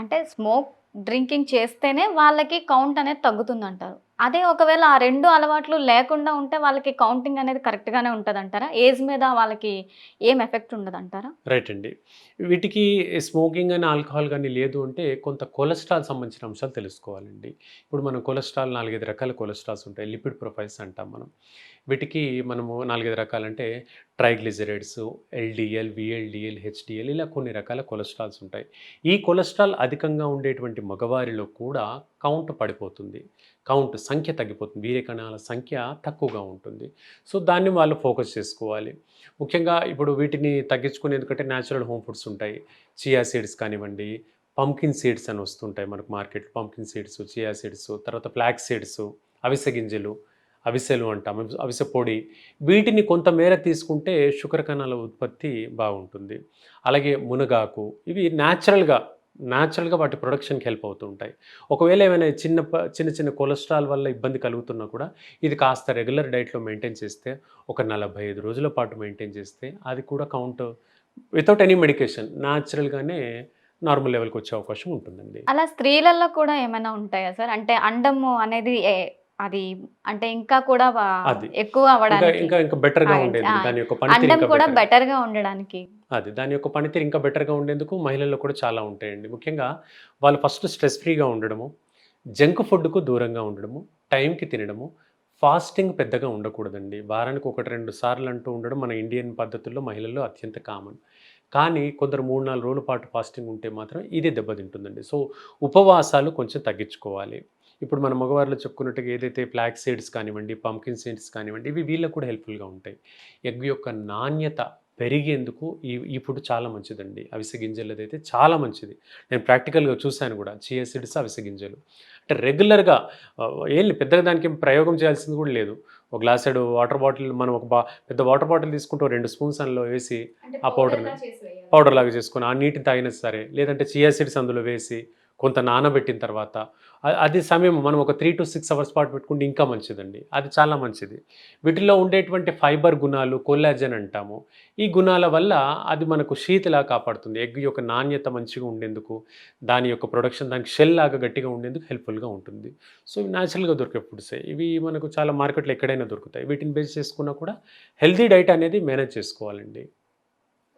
అంటే smoke drinking చేస్తేనే వాళ్ళకి కౌంట్ అనేది తగ్గుతుంది అంటారు అదే ఒకవేళ ఆ రెండు అలవాట్లు లేకుండా ఉంటే వాళ్ళకి కౌంటింగ్ అనేది కరెక్ట్గానే ఉంటుంది అంటారా ఏజ్ మీద వాళ్ళకి ఏం ఎఫెక్ట్ ఉండదు అంటారా రైట్ అండి. వీటికి స్మోకింగ్ అని ఆల్కహాల్ కానీ లేదు అంటే కొంత కొలెస్ట్రాల్ సంబంధించిన అంశాలు తెలుసుకోవాలండి. ఇప్పుడు మనం కొలెస్ట్రాల్ నాలుగైదు రకాల కొలెస్ట్రాల్స్ ఉంటాయి. లిపిడ్ ప్రొఫైల్స్ అంటాం మనం. వీటికి మనము నాలుగైదు రకాలంటే ట్రైగ్లిజరైడ్స్ ఎల్డిఎల్ విఎల్డిఎల్ హెచ్డిఎల్ ఇలా కొన్ని రకాల కొలెస్ట్రాల్స్ ఉంటాయి. ఈ కొలెస్ట్రాల్ అధికంగా ఉండేటువంటి మగవారిలో కూడా కౌంట్ పడిపోతుంది. కౌంట్ సంఖ్య తగ్గిపోతుంది. వీర్యకణాల సంఖ్య తక్కువగా ఉంటుంది. సో దాన్ని వాళ్ళు ఫోకస్ చేసుకోవాలి. ముఖ్యంగా ఇప్పుడు వీటిని తగ్గించుకునే ఎందుకంటే న్యాచురల్ హోమ్ ఫుడ్స్ ఉంటాయి. చియా సీడ్స్ కానివ్వండి పంకిన్ సీడ్స్ అని వస్తుంటాయి మనకు market pumpkin seeds chia seeds తర్వాత ఫ్లాక్ సీడ్స్ అవిసె గింజలు అవిసెలు అంటాం. అవిసె- అవిసె పొడి. వీటిని కొంతమేర తీసుకుంటే శుక్ర కణాల ఉత్పత్తి బాగుంటుంది. అలాగే మునగాకు. ఇవి న్యాచురల్గా న్యాచురల్గా వాటి ప్రొడక్షన్కి హెల్ప్ అవుతూ ఉంటాయి ఒకవేళ ఏమైనా చిన్న చిన్న చిన్న కొలెస్ట్రాల్ వల్ల ఇబ్బంది కలుగుతున్నా కూడా ఇది కాస్త రెగ్యులర్ డైట్లో మెయింటైన్ చేస్తే ఒక నలభై ఐదు రోజుల పాటు మెయింటైన్ చేస్తే అది కూడా కౌంట్ వితౌట్ ఎనీ మెడికేషన్ న్యాచురల్గానే నార్మల్ లెవెల్కి వచ్చే అవకాశం ఉంటుందండి. అలా స్త్రీలలో కూడా ఏమైనా ఉంటాయా సార్? అంటే అండము అనేది ఏ- అది అంటే ఇంకా కూడా. ఎక్కువ ఇంకా అవ్వడానికి ఇంకా ఇంకా బెటర్గా ఆ, ఉండేది. దాని యొక్క పనితీరు ఇంకా కూడా. బెటర్గా ఉండడానికి. అది. దాని యొక్క పనితీరు ఇంకా బెటర్గా ఉండేందుకు మహిళల్లో కూడా చాలా ఉంటాయండి. ముఖ్యంగా వాళ్ళు ఫస్ట్ స్ట్రెస్ ఫ్రీగా ఉండడము జంక్ ఫుడ్కు దూరంగా ఉండడము టైంకి తినడము ఫాస్టింగ్ పెద్దగా ఉండకూడదండి. వారానికి ఒకటి రెండు సార్లు అంటూ ఉండడం మన ఇండియన్ పద్ధతుల్లో మహిళల్లో అత్యంత కామన్ కానీ కొందరు మూడు నాలుగు రోజుల పాటు ఫాస్టింగ్ ఉంటే మాత్రం ఇది దెబ్బతింటుందండి. సో ఉపవాసాలు కొంచెం తగ్గించుకోవాలి. ఇప్పుడు మన మగవారిలో చెప్పుకున్నట్టుగా ఏదైతే ఫ్లాక్ సీడ్స్ కానివ్వండి పంకిన్ సీడ్స్ కానివ్వండి ఇవి వీళ్ళకు కూడా హెల్ప్ఫుల్గా ఉంటాయి. ఎగ్ యొక్క నాణ్యత పెరిగేందుకు ఈ ఈ ఫుడ్ చాలా మంచిదండి. అవిసె గింజలది అయితే చాలా మంచిది. నేను ప్రాక్టికల్గా చూశాను కూడా చియా సీడ్స్ అవిసె గింజలు. అంటే రెగ్యులర్గా ఏం పెద్దగా దానికి ఏం ప్రయోగం చేయాల్సింది కూడా లేదు. ఒక గ్లాస్ సైడ్ వాటర్ బాటిల్ మనం ఒక బా పెద్ద వాటర్ బాటిల్ తీసుకుంటూ రెండు స్పూన్స్ అందులో వేసి ఆ పౌడర్ని పౌడర్ లాగా చేసుకొని ఆ నీటిని తాగినా సరే లేదంటే చియా సీడ్స్ అందులో వేసి కొంత నానబెట్టిన తర్వాత అది సమయం మనం ఒక త్రీ టు సిక్స్ అవర్స్ పాటు పెట్టుకుంటే ఇంకా మంచిదండి. అది చాలా మంచిది. వీటిలో ఉండేటువంటి ఫైబర్ గుణాలు కొల్లాజన్ అంటాము. ఈ గుణాల వల్ల అది మనకు శీతలా కాపాడుతుంది. ఎగ్ యొక్క నాణ్యత మంచిగా ఉండేందుకు దాని యొక్క ప్రొడక్షన్ దానికి షెల్ లాగా గట్టిగా ఉండేందుకు హెల్ప్ఫుల్గా ఉంటుంది. సో ఇవి న్యాచురల్గా దొరికే ఫుడ్సే. ఇవి మనకు చాలా మార్కెట్లో ఎక్కడైనా దొరుకుతాయి. వీటిని బేస్ చేసుకున్నా కూడా హెల్తీ డైట్ అనేది మేనేజ్ చేసుకోవాలండి.